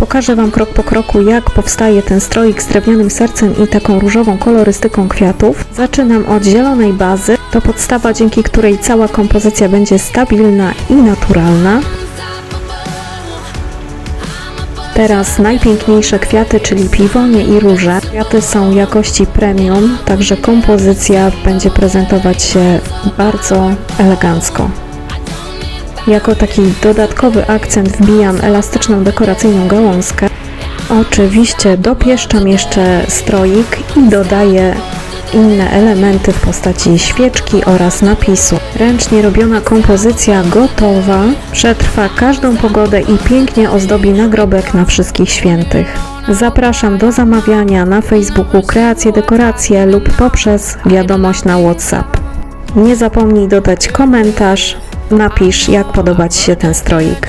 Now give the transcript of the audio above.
Pokażę Wam krok po kroku, jak powstaje ten stroik z drewnianym sercem i taką różową kolorystyką kwiatów. Zaczynam od zielonej bazy. To podstawa, dzięki której cała kompozycja będzie stabilna i naturalna. Teraz najpiękniejsze kwiaty, czyli piwonie i róże. Kwiaty są jakości premium, także kompozycja będzie prezentować się bardzo elegancko. Jako taki dodatkowy akcent wbijam elastyczną dekoracyjną gałązkę. Oczywiście dopieszczam jeszcze stroik i dodaję inne elementy w postaci świeczki oraz napisu. Ręcznie robiona kompozycja gotowa przetrwa każdą pogodę i pięknie ozdobi nagrobek na wszystkich świętych. Zapraszam do zamawiania na Facebooku Kreacje Dekoracje lub poprzez wiadomość na WhatsApp. Nie zapomnij dodać komentarz, napisz jak podoba Ci się ten stroik.